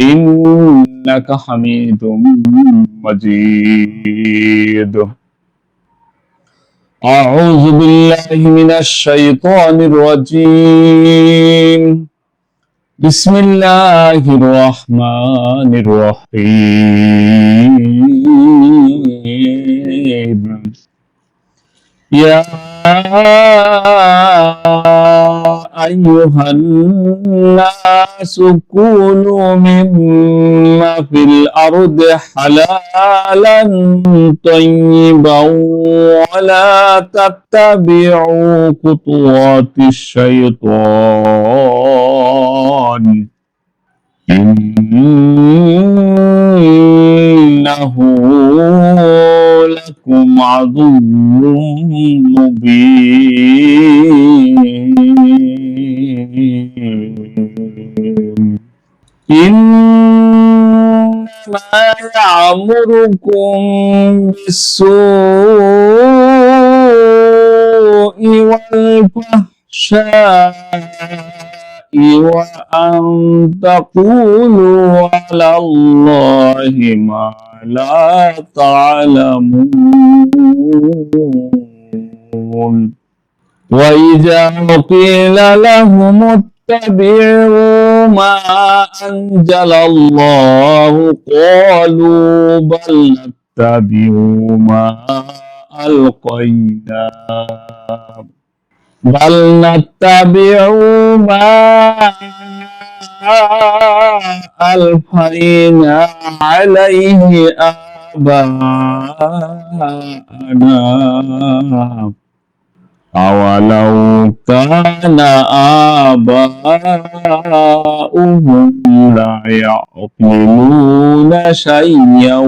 إنك حميد مجيد. أعوذ بالله من الشيطان الرجيم. بسم الله الرحمن الرحيم. يا أيها الناس كونوا مما في الأرض حلالا طيبا ولا تتبعوا خطوات الشيطان. لكم عدو مبين. إنما يعمركم بالسوء والفحشاء. وأن تقولوا على الله ما لا تعلمون وإذا قيل لهم اتبعوا ما أنزل الله قالوا بل نتبع ما ألقينا بل نتبع ما ألقينا عليه آباءنا. أولو كان آباؤهم لا يعقلون شيئا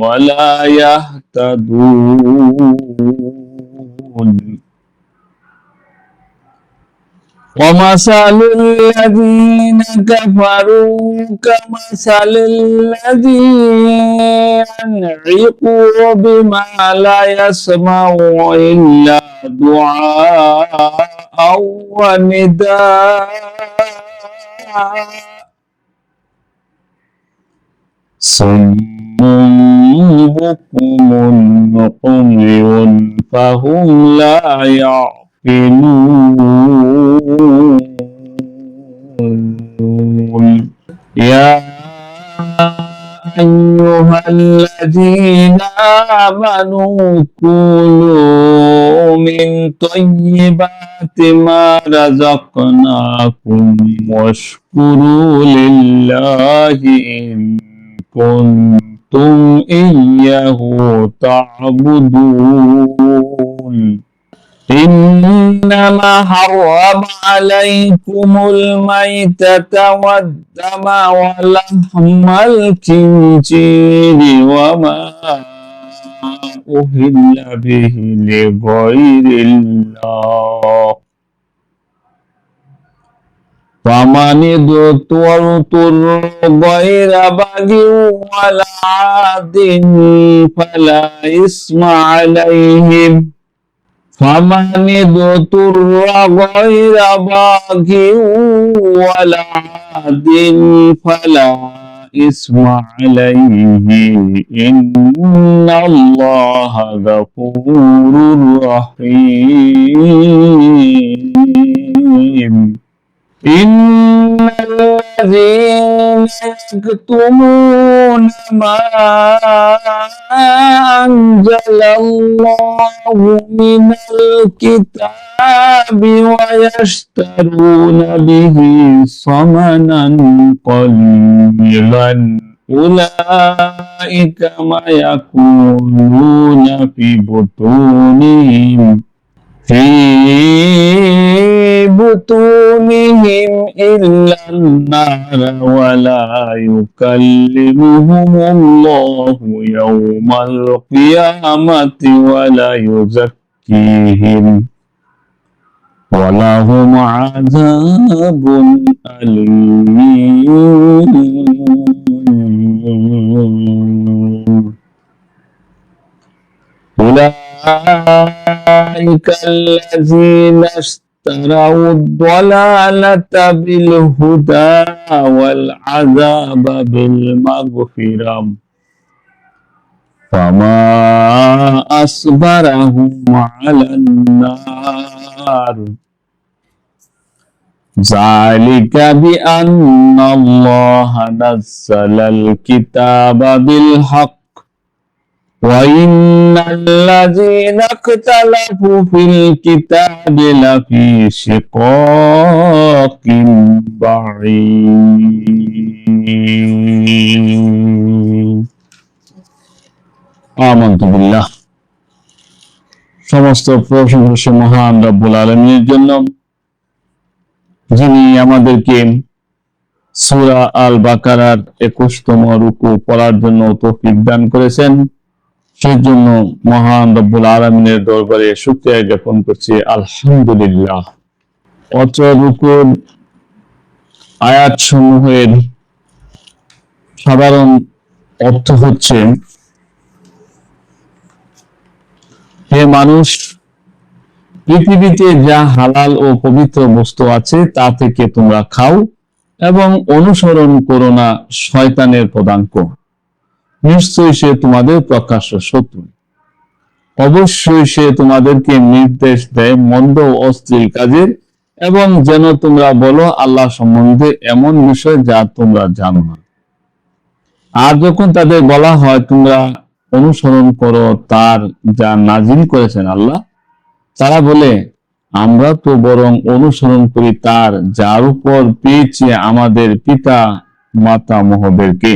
ولا يهتدون. ومثل الذين كفروا كمثل الذي ينعق بما لا يسمع إلا دعاء ونداء. صم بكم عمي فهم لا يعقلون يا أيها الذين آمنوا كلوا من طيبات ما رزقناكم واشكروا لله إن كنتم إياه تعبدون. إنما حرم عليكم الميتة والدم ولحم الخنزير وما أهل به لغير الله فمن اضطر غير باغ ولا عاد فلا إثم عليهم فمن اضطر غير باغ ولا عاد فلا إثم عليه إن الله غفور رحيم إن الذين يكتمون ما أنزل الله من الكتاب ويشترون به ثمنا قليلا أولئك ما يكونون في بطونهم في بطونهم إلا النار ولا يكلمهم الله يوم القيامة ولا يزكيهم ولهم عذاب أليم. أولئك الذين اشتروا الضلالة بالهدى والعذاب بالمغفرة. فما أصبرهم على النار. ذلك بأن الله نزل الكتاب بالحق. وإن الذين اختلفوا في الكتاب لفي شقاق بعيد آمنت بالله সমস্ত প্রশংসা মহান রব্বুল আলমীর জন্য যিনি আমাদেরকে সুরা আল বাকারার একুশতম রুকু পড়ার জন্য তৌফিক দান করেছেন সেই জন্য মহান রব্বুল আলমিনের দরবারে শুক্রিয়া জ্ঞাপন করছি, আলহামদুলিল্লাহ। অত্র রুকুর আয়াত সমূহের সাধারণ অর্থ হচ্ছে, হে মানুষ, পৃথিবীতে যা হালাল ও পবিত্র বস্তু আছে তা থেকে তোমরা খাও এবং অনুসরণ করো না, শয়তানের পদাঙ্ক। নিশ্চয়ই সে তোমাদের প্রকাশ্য শত্রু। অবশ্যই সে তোমাদেরকে নির্দেশ দেয় মন্দ অশ্লীল কাজের, এবং যেন তোমরা বলো আল্লাহ সম্বন্ধে এমন বিষয় যা তোমরা জানো না। আর যখন তাদের বলা হয়, তোমরা অনুসরণ করো তার যা নাজিল করেছেন আল্লাহ, তারা বলে, আমরা তো বরং অনুসরণ করি তার যার উপর পেয়েছে আমাদের পিতা মাতা মহদেরকে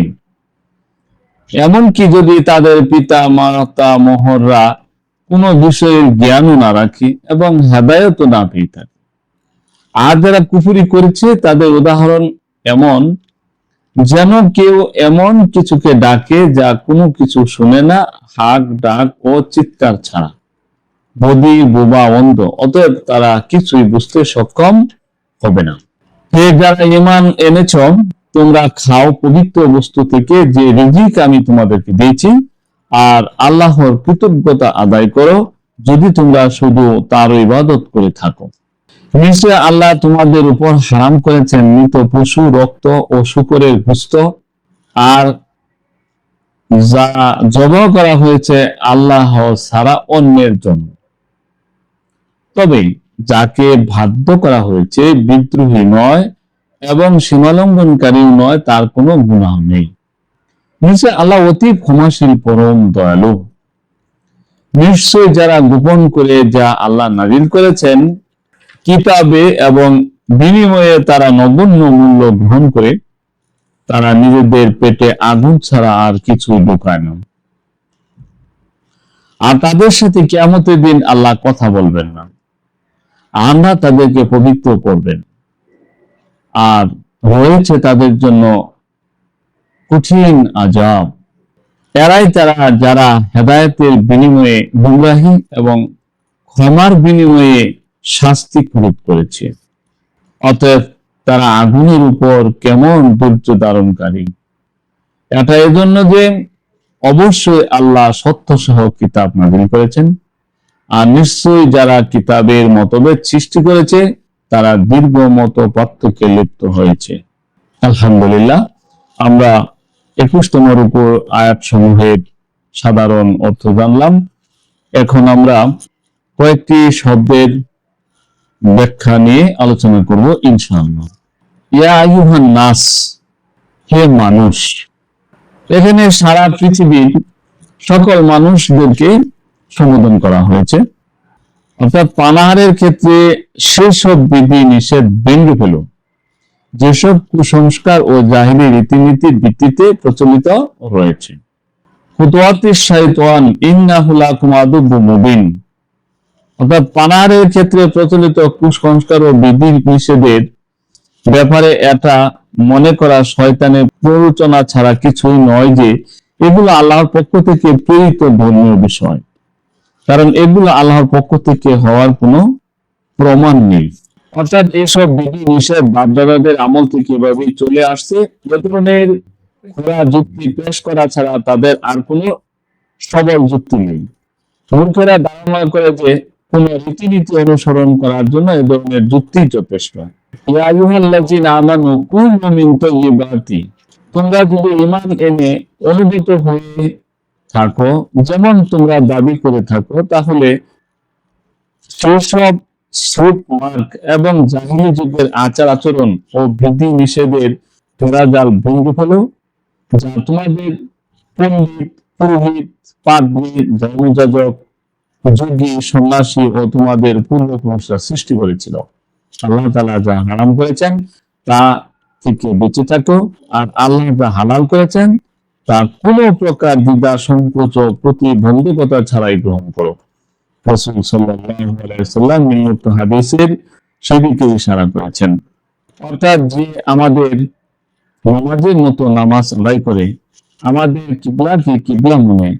এমনকি যদি তাদের পিতা, মাতা, মহররা কোনো বিষয়ের জ্ঞানও না রাখে এবং হেদায়ত না পেয়ে থাকে। আর যারা কুফুরি করেছে, তাদের উদাহরণ এমন, যেন কেউ এমন কিছুকে ডাকে যা কোনো কিছু শুনে না, হাক, ডাক ও চিৎকার ছাড়া। বদি, বোবা, অন্ধ, অতএব তারা কিছুই বুঝতে সক্ষম হবে না। যারা ইমান এনেছ তোমরা খাও পবিত্র বস্তু থেকে যে রিজিক আমি তোমাদেরকে দিয়েছি, আর আল্লাহর কৃতজ্ঞতা আদায় করো যদি তোমরা শুধু তার ইবাদত করে থাকো। নিশ্চয় আল্লাহ তোমাদের উপর হারাম করেছেন মৃত পশু, রক্ত ও শুকরের গুস্ত। আর যা জব করা হয়েছে আল্লাহ সারা অন্যের জন্য। তবে যাকে বাধ্য করা হয়েছে বিদ্রোহী নয় এবং সীমালঙ্ঘনকারীও নয়, তার কোনো গুণাহ নেই। নিশ্চয় আল্লাহ অতি ক্ষমাশীল, পরম দয়ালু। নিশ্চয় যারা গোপন করে যা আল্লাহ নাজিল করেছেন, কিতাবে এবং বিনিময়ে তারা নগণ্য মূল্য গ্রহণ করে, তারা নিজেদের পেটে আগুন ছাড়া আর কিছু ঢোকায় না। আর তাদের সাথে কেমতের দিন আল্লাহ কথা বলবেন না। আমরা তাদেরকে পবিত্র করবেন। আর রয়েছে তাদের জন্য কঠিন আজাব এরাই তারা যারা হেদায়তের বিনিময়ে গুমরাহি এবং ক্ষমার বিনিময়ে শাস্তি খরিদ করেছে। অতএব তারা আগুনের উপর কেমন ধৈর্য ধারণকারী? এটা এজন্য যে অবশ্যই আল্লাহ সত্য সহ কিতাব নাজিল করেছেন। আর নিশ্চয়ই যারা কিতাবের মতভেদ সৃষ্টি করেছে তারা দীর্ঘ মত পার্থক্যে লিপ্ত হয়েছে। আলহামদুলিল্লাহ, আমরা একুশতমের উপর আয়াত সমূহের সাধারণ অর্থ জানলাম। এখন আমরা কয়েকটি শব্দের ব্যাখ্যা নিয়ে আলোচনা করব ইনশাআল্লাহ। ইয়া আইয়ুহান নাস, হে মানুষ, এখানে সারা পৃথিবীর সকল মানুষদেরকে সম্বোধন করা হয়েছে। অর্থাৎ পানাহারের ক্ষেত্রে সেসব বিধি নিষেধ ভেঙে ফেল যেসব কুসংস্কার ও জাহিনী রীতিনীতির ভিত্তিতে প্রচলিত রয়েছে। অর্থাৎ পানাহারের ক্ষেত্রে প্রচলিত কুসংস্কার ও বিধি নিষেধের ব্যাপারে এটা মনে করা শয়তানের প্ররোচনা ছাড়া কিছুই নয় যে এগুলো আল্লাহর পক্ষ থেকে প্রেরিত ধর্মীয় বিষয়। কারণ এগুলো আল্লাহর পক্ষ থেকে হওয়ার কোনো প্রমাণ নেই। অর্থাৎ এসব বিধি নিষেধ বাপদাদাদের আমল থেকে এভাবেই চলে আসছে। যে ধরনের খোলা যুক্তি পেশ করা ছাড়া তাদের আর কোনো সবল যুক্তি নেই। মূর্খেরা ধারণা করে যে কোন রীতিনীতি অনুসরণ করার জন্য এ ধরনের যুক্তি যথেষ্ট। তোমরা যদি ঈমান এনে অনুদিত হয়ে থাকো। যেমন তোমরা দাবি করে থাকো, তাহলে সেসব সুট মার্ক এবং জাহিলি যুগের আচার আচরণ ও বিধি নিষেধের ফেরাজাল ভেঙে ফেলো, যা তোমাদের পণ্ডিত, পুরোহিত পাদ্রী ধর্মযাজক, যোগী, সন্ন্যাসী ও তোমাদের পূর্বপুরুষরা সৃষ্টি করেছিল। আল্লাহ তাআলা যা হারাম করেছেন, তা থেকে বেঁচে থাকো, আর আল্লাহ যা হালাল করেছেন তা কোনো প্রকার দ্বিধা সংকোচ প্রতিবন্ধকতা ছাড়াই গ্রহণ করো। রাসূল সাল্লাম হাদিসের সেদিকে ইশারা করেছেন। অর্থাৎ যে আমাদের নামাজের মতো নামাজ আদায় করে, আমাদের কিবলাকে কিবলা মনে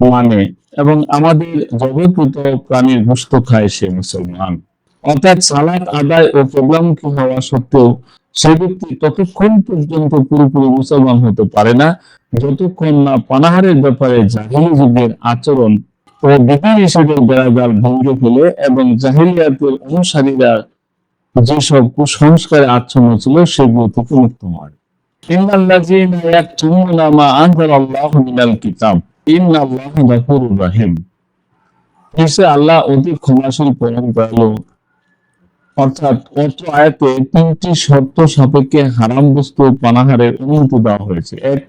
মানে এবং আমাদের জগৎকৃত প্রাণীর গোস্ত খায় সে মুসলমান। অর্থাৎ সালাত আদায় ও কিবলামুখী হওয়া সত্ত্বেও সে ব্যক্তি ততক্ষণ পর্যন্ত পুরোপুরি মুসলমান হতে পারে না, যতক্ষণ না পানাহারের ব্যাপারে জাহিলি যুগের আচরণ ও বিধি নিষেধের বেড়াজাল ভঙ্গে ফেলে এবং জাহিলিয়াতের অনুসারীরা যেসব কুসংস্কারে আচ্ছন্ন ছিল সেগুলো থেকে মুক্ত হয়। আল্লাহ অতি ক্ষমাশীল পরম দয়ালু অর্থাৎ অত্র আয়াতে তিনটি শর্ত সাপেক্ষে হারাম বস্তু পানাহারের অনুমতি দেওয়া হয়েছে। এক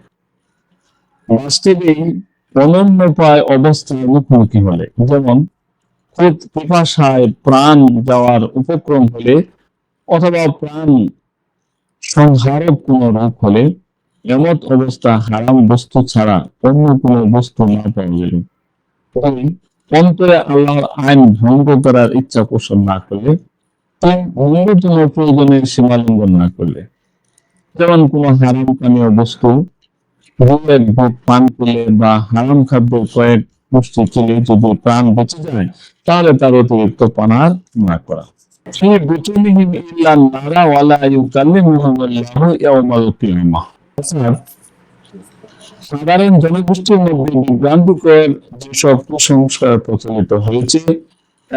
বাস্তবেই অনন্যপায় অবস্থায় মুখোমুখি হলে, যেমন খুব পিপাসায় প্রাণ যাওয়ার উপক্রম হলে অথবা প্রাণ সংহারক কোন রোগ হলে এমত অবস্থা হারাম বস্তু ছাড়া অন্য কোন বস্তু না পাওয়া অন্তরে আল্লাহর আইন ভঙ্গ করার ইচ্ছা পোষণ না করলে না করলে। যেমন হারাম পানীয় বস্তু ভোগের ভোগ পান করলে বা হারাম খাদ্য কয়েক পুষ্টি খেলে যদি প্রাণ বেঁচে যায়, তাহলে তার অতিরিক্ত পানার না করা। সাধারণ জনগোষ্ঠীর মধ্যে বিভ্রান্তিকর যেসব কুসংস্কার প্রচলিত হয়েছে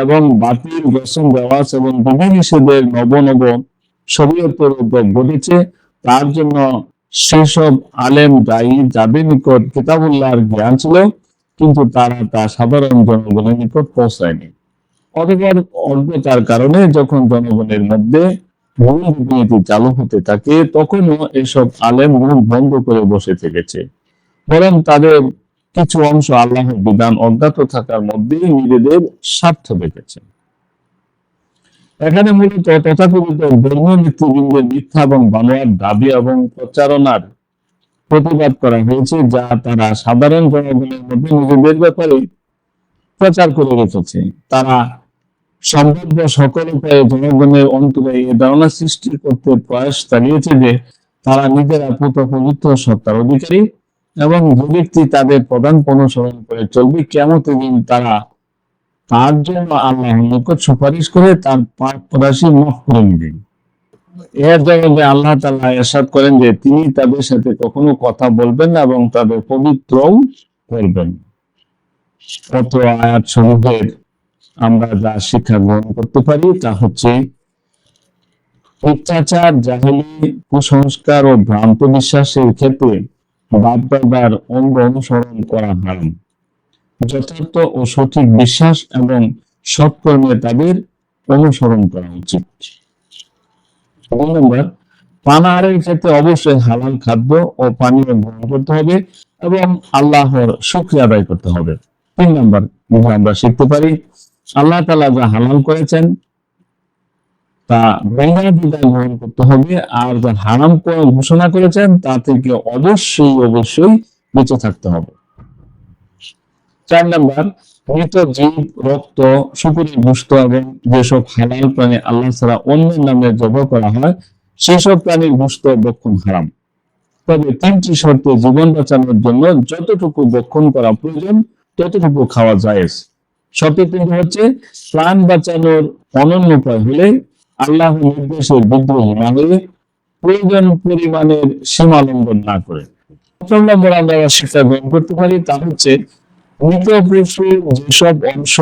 এবং বাতিল রসম রেওয়াজ এবং বিধি নিষেধের নব নব শরীয়তের উপর ঘটেছে। তার জন্য সেসব আলেম দায়ী যাদের নিকট কিতাবুল্লাহর জ্ঞান ছিল, কিন্তু তারা তা সাধারণ জনগণের নিকট পৌঁছায়নি। অতঃপর অজ্ঞতার কারণে যখন জনগণের মধ্যে ভুল রীতিনীতি চালু হতে থাকে, তখনও এসব আলেম মুখ বন্ধ করে বসে থেকেছে। বরং তাদের কিছু অংশ আল্লাহর বিধান অজ্ঞাত থাকার মধ্যেই নিজেদের স্বার্থ দেখেছে। এখানে মূলত তথাকথিত ধর্ম নেতৃবৃন্দের মিথ্যা এবং বানোয়ার দাবি এবং প্রচারণার প্রতিবাদ করা হয়েছে, যা তারা সাধারণ জনগণের মধ্যে নিজেদের ব্যাপারে প্রচার করে রেখেছে। তারা সম্ভাব্য সকল উপায়ে জনগণের অন্তরে এই ধারণা সৃষ্টি করতে প্রয়াস চালিয়েছে যে তারা নিজেরা পুত পবিত্র সত্তার অধিকারী এবং যে ব্যক্তি তাদের প্রধান অনুসরণ করে চলবে। কেমন দিন তারা তার জন্য আল্লাহর নিকট সুপারিশ করে তার পাপ রাশি মাফ করে নেবেন এর জবাবে আল্লাহ তাআলা এরশাদ করেন যে, তিনি তাদের সাথে কখনো কথা বলবেন না এবং তাদের পবিত্রও করবেন কত আয়াত সমূহের আমরা যা শিক্ষা গ্রহণ করতে পারি তা হচ্ছে, অত্যাচার, জাহেলি, কুসংস্কার ও ভ্রান্ত বিশ্বাসের ক্ষেত্রে বাপদাদার অঙ্গ অনুসরণ করা হারাম যথার্থ ও সঠিক বিশ্বাস এবং সৎকর্মে তাদের অনুসরণ করা উচিত। ক্ষেত্রে অবশ্যই হালাল খাদ্য ও পানীয় গ্রহণ করতে হবে এবং আল্লাহর শুক্রিয়া আদায় করতে হবে। তিন নম্বর আমরা শিখতে পারি। আল্লাহ তালা যা হালাল করেছেন তা বেঙ্গা বিদায় গ্রহণ করতে হবে। আর যা হারাম করে ঘোষণা করেছেন তা থেকে অবশ্যই অবশ্যই বেঁচে থাকতে হবে। চার নম্বর, মৃত জীব, রক্ত, শুকুরের গোস্ত এবং যেসব হালাল প্রাণী আল্লাহ ছাড়া অন্যের নামে জব করা হয়, সেসব প্রাণীর গোস্ত বক্ষণ হারাম। তবে তিনটি শর্তে জীবন বাঁচানোর জন্য যতটুকু বক্ষণ করা প্রয়োজন, ততটুকু খাওয়া যায় শর্ত তিনটি হচ্ছে, প্রাণ বাঁচানোর অনন্য উপায় হলে আল্লাহ নির্দেশের বিদ্রোহ না হয়ে প্রয়োজন পরিমাণের সীমা না করে। প্রথম নম্বর আমরা শিক্ষা গ্রহণ করতে পারি, তা হচ্ছে মৃত যেসব অংশ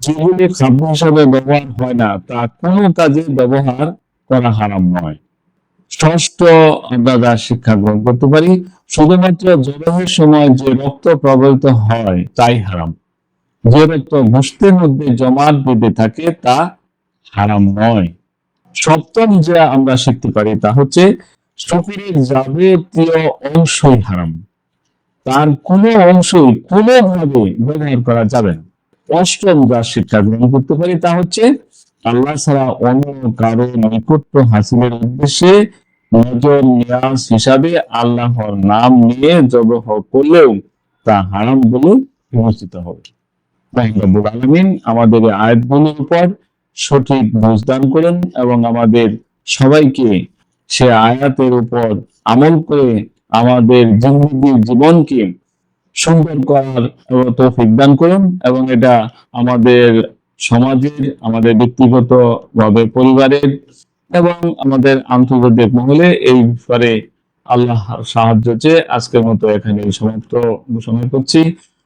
যেগুলি খাদ্য হিসাবে ব্যবহার হয় না, তা কোনো কাজে ব্যবহার করা হারাম নয়। ষষ্ঠ আমরা শিক্ষা গ্রহণ করতে পারি, শুধুমাত্র জবাহের সময় যে রক্ত প্রবাহিত হয়, তাই হারাম। যে রক্ত গোষ্ঠীর মধ্যে জমাট বেঁধে থাকে, তা হারাম নয়। সপ্তম যে আমরা শিখতে পারি তা হচ্ছে শরীরের যাবতীয় অংশই হারাম। তার কোনো অংশই কোনোভাবে ব্যবহার করা যাবে না। অষ্টম যা শিক্ষা গ্রহণ করতে পারি তা হচ্ছে, আল্লাহ ছাড়া অন্য কারও নৈকট্য হাসিলের উদ্দেশ্যে নজর নিয়াজ হিসাবে আল্লাহর নাম নিয়ে জবহ করলেও তা হারাম বলে বিবেচিত হবে। আমাদের আয়াতগুলোর উপর সঠিক বুঝদান করেন এবং আমাদের সবাইকে সে আয়াতের উপর আমল করে আমাদের জিন্দগির জীবনকে সুন্দর করার তৌফিক দান করুন এবং এটা আমাদের সমাজের, আমাদের ব্যক্তিগত ভাবে পরিবারের এবং আমাদের আন্তর্জাতিক মহলে এই ব্যাপারে আল্লাহ সাহায্য চেয়ে আজকের মতো এখানে সমাপ্ত, ঘোষণা করছি।